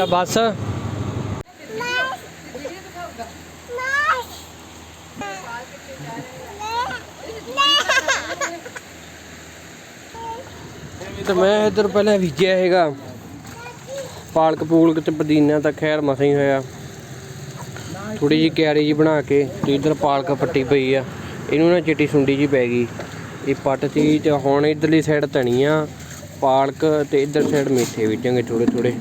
ਜਾਂ ਬਸ। ਤੇ ਮੈਂ ਇੱਧਰ ਪਹਿਲਾਂ ਬੀਜਿਆ ਹੈਗਾ। ਪਾਲਕ ਪੂਲਕ ਤੇ ਪੁਦੀਨਾ ਤਾਂ ਖੈਰ ਮਸਾ ਹੀ ਹੋਇਆ। ਥੋੜੀ ਜਿਹੀ ਕਿਆਰੀ ਜੀ ਬਣਾ ਕੇ ਤੇ ਇੱਧਰ ਪਾਲਕ ਪੱਟੀ ਪਈ ਆ। ਇਹਨੂੰ ਨਾ ਚਿੱਟੀ ਸੁੰਡੀ ਜੀ ਪੈ ਗਈ। ਇਹ ਪੱਟ ਸੀ ਤੇ ਹੁਣ ਇੱਧਰਲੀ ਸਾਈਡ ਧਨੀਆ, ਪਾਲਕ ਤੇ ਇੱਧਰ ਸਾਈਡ ਮੇਥੇ ਬੀਜਾਂਗੇ ਥੋੜੇ ਥੋੜੇ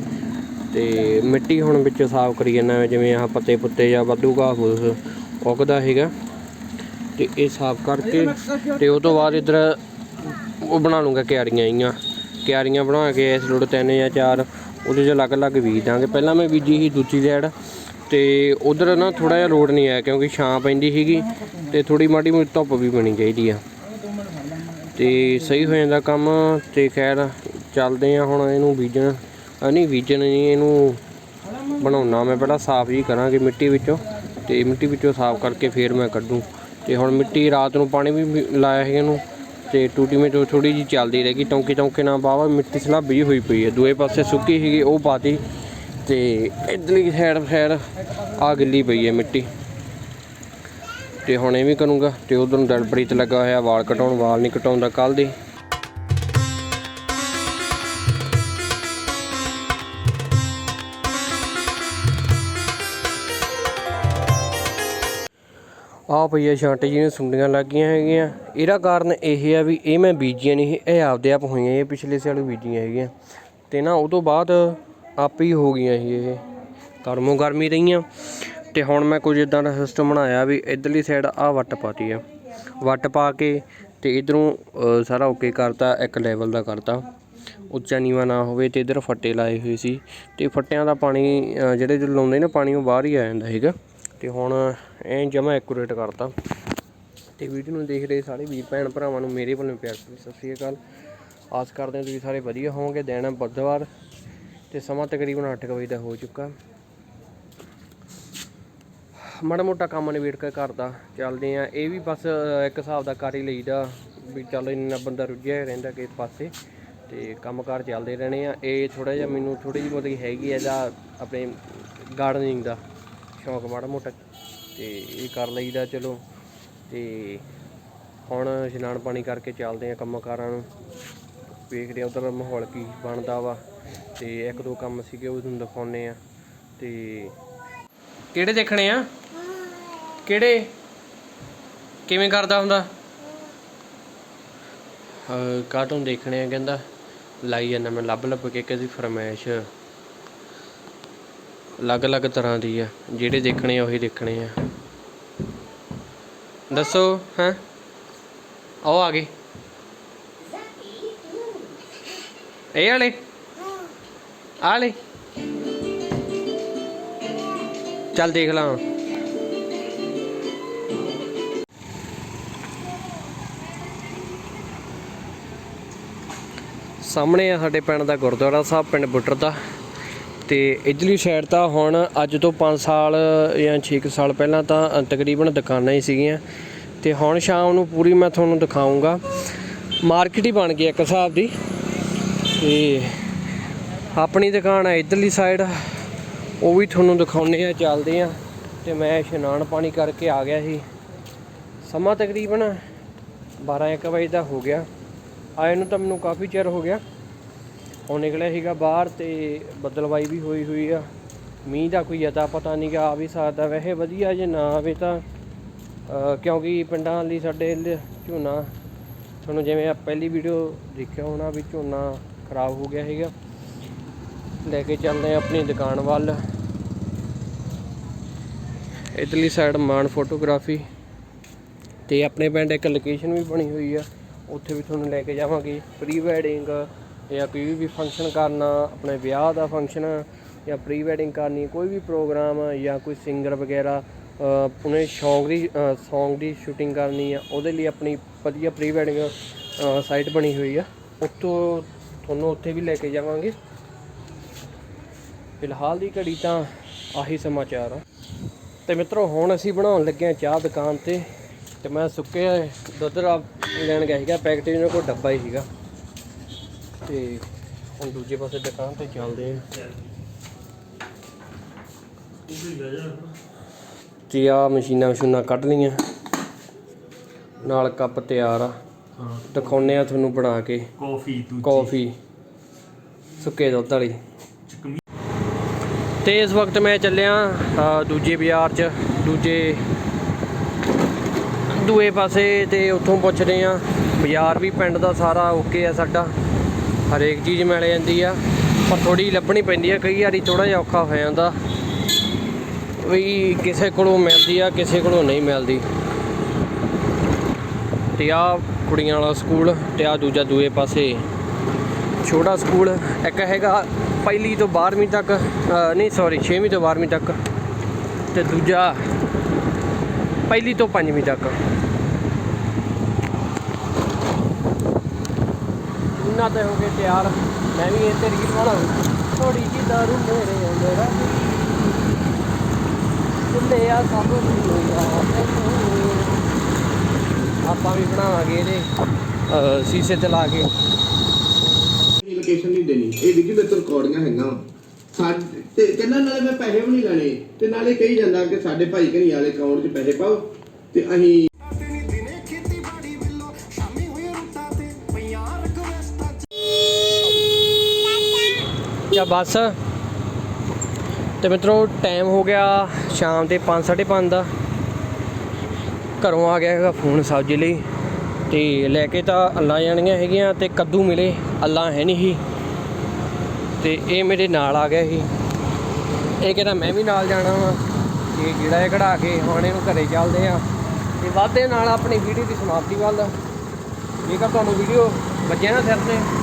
ਤੇ ਮਿੱਟੀ ਹੁਣ ਵਿੱਚ ਸਾਫ਼ ਕਰੀ ਜਾਂਦਾ ਜਿਵੇਂ ਆਹ ਪੱਤੇ ਪੁੱਤੇ ਜਾਂ ਵਾਧੂ ਘਾਹ ਫੂਸ ਉੱਗਦਾ ਹੈਗਾ ਤੇ ਇਹ ਸਾਫ਼ ਕਰਕੇ ਤੇ ਉਹ ਤੋਂ ਬਾਅਦ ਇੱਧਰ ਉਹ ਬਣਾ ਲੂੰਗਾ ਕਿਆਰੀਆਂ ਆਈਆਂ ਕਿਆਰੀਆਂ ਬਣਾ ਕੇ ਇਸ ਲੋੜ ਤਿੰਨ ਜਾਂ ਚਾਰ ਉਹਦੇ 'ਚ ਅਲੱਗ-ਅਲੱਗ ਬੀਜ ਦਾਂਗੇ। ਪਹਿਲਾਂ ਮੈਂ ਬੀਜੀ ਸੀ ਦੂਜੀ ਸਾਈਡ ਤੇ ਉਧਰ ਨਾ ਥੋੜਾ ਜਿਹਾ ਲੋਡ ਨਹੀਂ ਆਇਆ ਕਿਉਂਕਿ ਛਾਂ ਪੈਂਦੀ ਸੀਗੀ ਤੇ ਥੋੜੀ ਮਾੜੀ ਮੋਟੀ ਧੁੱਪ ਵੀ ਬਣੀ ਚਾਹੀਦੀ ਆ। ਤੇ ਸਹੀ ਹੋ ਜਾਂਦਾ ਕੰਮ ਤੇ ਖੈਰ ਚੱਲਦੇ ਆ ਹੁਣ ਇਹਨੂੰ ਬੀਜਣ। ਨਹੀਂ ਬੀਜਣ ਨਹੀਂ, ਇਹਨੂੰ ਬਣਾਉਣਾ। ਮੈਂ ਪਹਿਲਾਂ ਸਾਫ਼ ਜੀ ਕਰਾਂਗੇ ਮਿੱਟੀ ਵਿੱਚੋਂ ਤੇ ਮਿੱਟੀ ਵਿੱਚੋਂ ਸਾਫ਼ ਕਰਕੇ ਫੇਰ ਮੈਂ ਕੱਢੂ। ਤੇ ਹੁਣ ਮਿੱਟੀ ਰਾਤ ਨੂੰ ਪਾਣੀ ਵੀ ਲਾਇਆ ਹੈ ਇਹਨੂੰ। ਤੇ ਟੂਟੀ ਵਿੱਚ ਥੋੜੀ ਜੀ ਚੱਲਦੀ ਰਹੇਗੀ ਟੌਂਕੇ ਟੌਂਕੇ ਨਾਲ ਬਾਵਾ ਮਿੱਟੀ ਸਲਾਬੀ ਹੋਈ ਪਈ ਹੈ। ਦੂਏ ਪਾਸੇ ਸੁੱਕੀ ਸੀਗੀ, ਉਹ ਪਾਤੀ। ਤੇ ਇਧਰਲੀ ਸਾਈਡ ਸਾਈਡ ਆ ਗਿੱਲੀ ਪਈ ਹੈ ਮਿੱਟੀ। ਤੇ ਹੁਣ ਇਹ ਵੀ ਕਰੂੰਗਾ। ਤੇ ਉਧਰ ਨੂੰ 'ਤੇ ਲੱਗਾ ਹੋਇਆ ਵਾਲ ਕਟਾਉਣ, ਵਾਲ ਨਹੀਂ ਕਟਾਉਂਦਾ ਕੱਲ ਦੇ। ਆ ਪਈਆ ਛਾਂਟੇ ਜੀ ਨੂੰ ਸੁੰਡੀਆਂ ਲੱਗੀਆਂ ਹੈਗੀਆਂ। ਇਹਦਾ ਕਾਰਨ ਇਹ ਆ ਵੀ ਇਹ ਮੈਂ ਬੀਜੀਆਂ ਨਹੀਂ, ਇਹ ਆਪਦੇ ਆਪ ਹੋਈਆਂ, ਇਹ ਪਿਛਲੇ ਸਾਲ ਬੀਜੀਆਂ ਹੈਗੀਆਂ। ਤੇ ਨਾ ਉਹ ਤੋਂ ਬਾਅਦ ਆਪੇ ਹੀ ਹੋ ਗਈਆਂ ਸੀ ਇਹ। ਗਰਮੋ ਗਰਮੀ ਰਹੀਆਂ। ਤੇ ਹੁਣ ਮੈਂ ਕੁਝ ਇਦਾਂ ਦਾ ਸਿਸਟਮ ਬਣਾਇਆ ਵੀ ਇਧਰਲੀ ਸਾਈਡ ਆ ਵੱਟ ਪਾਤੀ ਆ। ਵੱਟ ਪਾ ਕੇ ਤੇ ਇਧਰੋਂ ਸਾਰਾ ਓਕੇ ਕਰਤਾ, ਇੱਕ ਲੈਵਲ ਦਾ ਕਰਤਾ। ਉੱਚਾ ਨੀਵਾ ਨਾ ਹੋਵੇ ਤੇ ਇਧਰ ਫੱਟੇ ਲਾਏ ਹੋਏ ਸੀ। ਤੇ ਫੱਟਿਆਂ ਦਾ ਪਾਣੀ ਜਿਹੜੇ ਜਿਹੜੇ ਲਾਉਂਦੇ ਨੇ ਪਾਣੀ ਉਹ ਬਾਹਰ ਹੀ ਆ ਜਾਂਦਾ ਹੈਗਾ ਤੇ ਹੁਣ ਐ ਜਮਾ ਐਕੂਰੇਟ ਕਰਤਾ। ਤੇ ਵੀਡੀਓ ਨੂੰ ਦੇਖ ਰਹੇ ਸਾਰੇ ਵੀਰ ਭੈਣ ਭਰਾਵਾਂ ਨੂੰ ਮੇਰੇ ਵੱਲੋਂ ਪਿਆਰ ਭਰੀ ਸਤਿ ਸ੍ਰੀ ਅਕਾਲ। ਆਸ ਕਰਦੇ ਹਾਂ ਤੁਸੀਂ ਸਾਰੇ ਵਧੀਆ ਹੋਵੋਗੇ। ਦਿਨ ਹੈ ਬੁੱਧਵਾਰ ਤੇ ਸਮਾਂ ਤਕਰੀਬਨ 8 ਵਜੇ ਦਾ ਹੋ ਚੁੱਕਾ। ਮਾੜਾ ਮੋਟਾ ਕੰਮ ਨਿਬੇੜ ਕੇ ਘਰ ਦਾ ਚੱਲਦੇ ਆ ਇਹ ਵੀ ਬਸ ਇੱਕ ਹਿਸਾਬ ਦਾ ਕਰ ਹੀ ਲਈਦਾ ਵੀ ਚੱਲ ਇੰਨਾ ਬੰਦਾ ਰੁੱਝਿਆ ਰਹਿੰਦਾ ਕਿਸੇ ਪਾਸੇ। ਤੇ ਕੰਮਕਾਰ ਚੱਲਦੇ ਰਹਿਣੇ ਆ। ਇਹ ਥੋੜਾ ਜਿਹਾ ਮੈਨੂੰ ਥੋੜੀ ਜਿਹੀ ਮਤਲਬ ਹੈਗੀ ਆ ਇਹਦਾ ਆਪਣੇ ਗਾਰਡਨਿੰਗ ਦਾ। ਸ਼ੌਂਕ ਮਾੜਾ ਮੋਟਾ ਤੇ ਇਹ ਕਰ ਲਈਦਾ, ਚਲੋ। ਤੇ ਹੁਣ ਇਸ਼ਨਾਨ ਪਾਣੀ ਕਰਕੇ ਚੱਲਦੇ ਆ ਕੰਮਕਾਰਾਂ ਨੂੰ। ਵੇਖਦੇ ਆ ਉਧਰ ਮਾਹੌਲ ਕੀ ਬਣਦਾ ਵਾ। ਤੇ ਇੱਕ ਦੋ ਕੰਮ ਸੀਗੇ ਉਹ ਤੁਹਾਨੂੰ ਦਿਖਾਉਣੇ ਆ ਤੇ ਕਿਹੜੇ ਦੇਖਣੇ ਆ? ਕਿਹੜੇ? ਕਿਵੇਂ ਕਰਦਾ ਹੁੰਦਾ? ਕਾਰਟੂਨ ਦੇਖਣੇ ਆ ਕਹਿੰਦਾ? ਲਾਈ ਜਾਂਦਾ ਮੈਂ ਲੱਭ ਲੱਭ ਕੇ ਕਦੀ ਫਰਮਾਇਸ਼। ਅਲੱਗ-ਅਲੱਗ ਤਰ੍ਹਾਂ ਦੀ ਆ, ਜਿਹੜੇ ਦੇਖਣੇ ਆ, ਉਹੀ ਦੇਖਣੇ ਆ। ਦੱਸੋ, ਹਾਂ? ਆਓ ਆ ਗਏ। ਇਹ ਵਾਲੇ? ਆ ਲੈ ਚੱਲ ਦੇਖ ਲਾਂ। ਸਾਹਮਣੇ ਆ ਸਾਡੇ ਪਿੰਡ ਦਾ ਗੁਰਦੁਆਰਾ ਸਾਹਿਬ, ਪਿੰਡ ਬੁੱਟਰ ਦਾ। ਤੇ ਇਧਰਲੀ ਸਾਈਡ ਤਾਂ ਹੁਣ ਅੱਜ ਤੋਂ 5 ਸਾਲ ਜਾਂ 6 ਸਾਲ ਪਹਿਲਾਂ ਤਾਂ ਤਕਰੀਬਨ ਦੁਕਾਨਾਂ ਹੀ ਸੀਗੀਆਂ। ਤੇ ਹੁਣ ਸ਼ਾਮ ਨੂੰ ਪੂਰੀ ਮੈਂ ਤੁਹਾਨੂੰ ਦਿਖਾਉਂਗਾ ਮਾਰਕੀਟ ਹੀ ਬਣ ਗਈ ਇੱਕ ਹਿਸਾਬ ਦੀ। ਤੇ ਆਪਣੀ ਦੁਕਾਨ ਹੈ ਇਧਰਲੀ ਸਾਈਡ ਉਹ ਵੀ ਤੁਹਾਨੂੰ ਦਿਖਾਉਣੇ ਆ, ਚੱਲਦੇ ਆ। ਤੇ ਮੈਂ ਇਸ਼ਨਾਨ ਪਾਣੀ ਕਰਕੇ ਆ ਗਿਆ ਸੀ। ਸਮਾਂ ਤਕਰੀਬਨ 12 1 ਵਜੇ ਦਾ ਹੋ ਗਿਆ। ਆਏ ਨੂੰ ਤਾਂ ਮੈਨੂੰ ਕਾਫੀ ਚਿਰ ਹੋ ਗਿਆ। ਉਹ ਨਿਕਲਿਆ ਸੀਗਾ ਬਾਹਰ ਤੇ ਬੱਦਲਵਾਈ ਵੀ ਹੋਈ ਹੋਈ ਆ। ਮੀਂਹ ਦਾ ਕੋਈ ਅਤਾ ਪਤਾ ਨਹੀਂ ਗਾ, ਆ ਵੀ ਸਕਦਾ। ਵੈਸੇ ਵਧੀਆ ਜੇ ਨਾ ਆਵੇ ਤਾਂ ਕਿਉਂਕਿ ਪਿੰਡਾਂ ਲਈ ਸਾਡੇ ਝੋਨਾ, ਤੁਹਾਨੂੰ ਜਿਵੇਂ ਪਹਿਲੀ ਵੀਡੀਓ ਦੇਖਿਆ ਹੋਣਾ ਵੀ ਝੋਨਾ ਖਰਾਬ ਹੋ ਗਿਆ ਹੈਗਾ ਲੈ ਕੇ ਚੱਲਦੇ ਆ ਆਪਣੀ ਦੁਕਾਨ ਵੱਲ। ਇਧਰਲੀ ਸਾਈਡ ਮਾਨ ਫੋਟੋਗ੍ਰਾਫੀ ਤੇ ਆਪਣੇ ਪਿੰਡ ਇੱਕ ਲੋਕੇਸ਼ਨ ਵੀ ਬਣੀ ਹੋਈ ਆ। ਉੱਥੇ ਵੀ ਤੁਹਾਨੂੰ ਲੈ ਕੇ ਜਾਵਾਂਗੇ। ਪ੍ਰੀ ਵੈਡਿੰਗ ਜਾਂ ਕੋਈ ਵੀ ਫੰਕਸ਼ਨ ਕਰਨਾ, ਆਪਣੇ ਵਿਆਹ ਦਾ ਫੰਕਸ਼ਨ ਜਾਂ ਪ੍ਰੀ ਵੈਡਿੰਗ ਕਰਨੀ, ਕੋਈ ਵੀ ਪ੍ਰੋਗਰਾਮ ਜਾਂ ਕੋਈ ਸਿੰਗਰ ਵਗੈਰਾ ਉਹਨੇ ਸ਼ੌਂਕ ਦੀ ਸੌਂਗ ਦੀ ਸ਼ੂਟਿੰਗ ਕਰਨੀ ਆ, ਉਹਦੇ ਲਈ ਆਪਣੀ ਵਧੀਆ ਪ੍ਰੀ ਵੈਡਿੰਗ ਸਾਈਟ ਬਣੀ ਹੋਈ ਆ। ਉੱਥੋਂ ਤੁਹਾਨੂੰ ਉੱਥੇ ਵੀ ਲੈ ਕੇ ਜਾਵਾਂਗੇ। ਫਿਲਹਾਲ ਦੀ ਘੜੀ ਤਾਂ ਆਹੀ ਸਮਾਚਾਰ ਆ। ਤੇ ਮਿੱਤਰੋ, ਹੁਣ ਅਸੀਂ ਬਣਾਉਣ ਲੱਗੇ ਹਾਂ ਚਾਹ ਦੁਕਾਨ ਤੇ ਤੇ ਮੈਂ ਸੁੱਕੇ ਦੁੱਧ ਦਾ ਲੈਣ ਗਿਆ ਸੀਗਾ, ਪੈਕੇਟ ਇਹਨਾਂ ਕੋਲ ਡੱਬਾ ਹੀ ਸੀਗਾ। ਤੇ ਹੁਣ ਦੂਜੇ ਪਾਸੇ ਦੁਕਾਨ ਤੇ ਚੱਲਦੇ ਆ। ਤੇ ਆ ਮਸ਼ੀਨਾਂ ਮਸ਼ੀਨਾਂ ਕੱਢ ਲਈਆਂ। ਨਾਲ ਕੱਪ ਤਿਆਰ ਆ। ਦਿਖਾਉਨੇ ਆ ਤੁਹਾਨੂੰ ਬਣਾ ਕੇ। ਕਾਫੀ ਦੂਜੀ। ਕੌਫੀ। ਸੁੱਕੇ ਦੁੱਧ ਵਾਲੀ। ਤੇ ਇਸ ਵਕਤ ਮੈਂ ਚੱਲਿਆ ਦੂਜੇ ਬਾਜ਼ਾਰ 'ਚ। ਦੂਜੇ ਦੂਏ ਪਾਸੇ ਤੇ ਉੱਥੋਂ ਪੁੱਛਦੇ ਆ। ਬਾਜ਼ਾਰ ਵੀ ਪਿੰਡ ਦਾ ਸਾਰਾ ਓਕੇ ਆ ਸਾਡਾ। ਹਰੇਕ ਚੀਜ਼ ਮਿਲ ਜਾਂਦੀ ਆ, ਪਰ ਥੋੜੀ ਲੱਭਣੀ ਪੈਂਦੀ ਆ, ਕਈ ਵਾਰੀ ਥੋੜਾ ਜਿਹਾ ਔਖਾ ਹੋ ਜਾਂਦਾ। ਵੀ ਕਿਸੇ ਕੋਲੋਂ ਮਿਲਦੀ ਆ, ਕਿਸੇ ਕੋਲੋਂ ਨਹੀਂ ਮਿਲਦੀ। ਤੇ ਆ ਕੁੜੀਆਂ ਵਾਲਾ ਸਕੂਲ ਤੇ ਆ ਦੂਜਾ ਦੂਏ ਪਾਸੇ। ਛੋਟਾ ਸਕੂਲ, ਇੱਕ ਹੈਗਾ ਪਹਿਲੀ ਤੋਂ 12ਵੀਂ ਤੱਕ ਨਹੀਂ ਸੌਰੀ 6ਵੀਂ ਤੋਂ 12ਵੀਂ ਤੱਕ। ਤੇ ਦੂਜਾ ਪਹਿਲੀ ਤੋਂ 5ਵੀਂ ਤੱਕ। ਉਹਨਾਂ ਤੇ ਹੋ ਗਏ ਤਿਆਰ? ਮੈਂ ਵੀ ਇਹ ਤੇਰੀ ਪਾਣਾ ਥੋੜੀ ਜੀ ਦਾਰੂ ਮੇਰੇ ਅੰਦਰ ਆ। ਕੁੱਲੇ ਆ, ਸਭ ਹੋਇਆ ਆਪਾਂ ਵੀ ਬਣਾਵਾਂਗੇ ਇਹਦੇ ਸੀਸੇ ਤੇ ਲਾ ਕੇ। ਲੋਕੇਸ਼ਨ ਨਹੀਂ ਦੇਣੀ। ਇਹ ਵਿਕੀ ਮੇਰੇ ਤੋਂ ਰਿਕਾਰਡਿੰਗਾਂ ਹੈਗੀਆਂ ਸਾਡੇ, ਤੇ ਕਹਿੰਦਾ ਨਾਲੇ ਮੈਂ ਪੈਸੇ ਵੀ ਨਹੀਂ ਲੈਣੇ। ਤੇ ਨਾਲੇ ਕਹੀ ਜਾਂਦਾ ਕਿ ਸਾਡੇ ਭਾਈ ਘਣੀ ਵਾਲੇ ਅਕਾਊਂਟ 'ਚ ਪੈਸੇ ਪਾਓ। ਤੇ ਅਸੀਂ ਜਾਂ ਬੱਸ। ਤੇ ਮਿੱਤਰੋ ਟਾਈਮ ਹੋ ਗਿਆ ਸ਼ਾਮ ਦੇ 5:30 ਦਾ। ਘਰੋਂ ਆ ਗਿਆ ਹੈਗਾ ਫੋਨ ਸਬਜ਼ੀ ਲਈ। ਤੇ ਲੈ ਕੇ ਤਾਂ ਅੱਲਾਂ ਜਾਣੀਆਂ ਹੈਗੀਆਂ ਤੇ ਕੱਦੂ ਮਿਲੇ, ਅੱਲਾਂ ਹੈ ਨਹੀਂ ਸੀ। ਤੇ ਇਹ ਮੇਰੇ ਨਾਲ ਆ ਗਿਆ ਸੀ। ਇਹ ਕਹਿੰਦਾ, ਮੈਂ ਵੀ ਨਾਲ ਜਾਣਾ ਵਾ। ਤੇ ਜਿਹੜਾ ਇਹ ਕਢਾ ਕੇ ਹੁਣ ਇਹਨੂੰ ਘਰੇ ਚੱਲਦੇ ਆ। ਤੇ ਵਾਧੇ ਨਾਲ ਆਪਣੀ ਵੀਡੀਓ ਦੀ ਸਮਾਪਤੀ ਵੱਲ ਜੇਕਰ ਤੁਹਾਨੂੰ ਵੀਡੀਓ ਵੱਜਿਆ ਨਾ ਸਿਰ ਤੇ?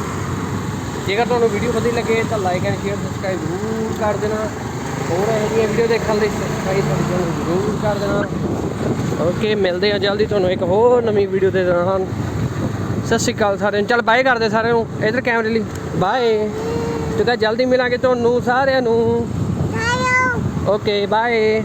ਜੇਕਰ ਤੁਹਾਨੂੰ ਵੀਡੀਓ ਵਧੀਆ ਲੱਗੇ ਤਾਂ ਲਾਈਕ ਐਂਡ ਸ਼ੇਅਰ ਸਬਸਕ੍ਰਾਈਬ ਜ਼ਰੂਰ ਕਰ ਦੇਣਾ। ਹੋਰ ਇਹੋ ਜਿਹੀਆਂ ਵੀਡੀਓ ਦੇਖਣ ਲਈ ਸਬਸਕ੍ਰਾਈਬ ਤੁਹਾਨੂੰ ਜ਼ਰੂਰ ਕਰ ਦੇਣਾ। ਓਕੇ ਮਿਲਦੇ ਆ ਜਲਦੀ ਤੁਹਾਨੂੰ ਇੱਕ ਹੋਰ ਨਵੀਂ ਵੀਡੀਓ ਦੇ ਨਾਲ। ਸਤਿ ਸ਼੍ਰੀ ਅਕਾਲ ਸਾਰਿਆਂ ਨੂੰ। ਚੱਲ ਬਾਏ ਕਰਦੇ ਸਾਰਿਆਂ ਨੂੰ। ਇਧਰ ਕੈਮਰੇ ਲਈ। ਬਾਏ ਤੇ ਜਲਦੀ ਮਿਲਾਂਗੇ ਤੁਹਾਨੂੰ ਸਾਰਿਆਂ ਨੂੰ। Okay bye.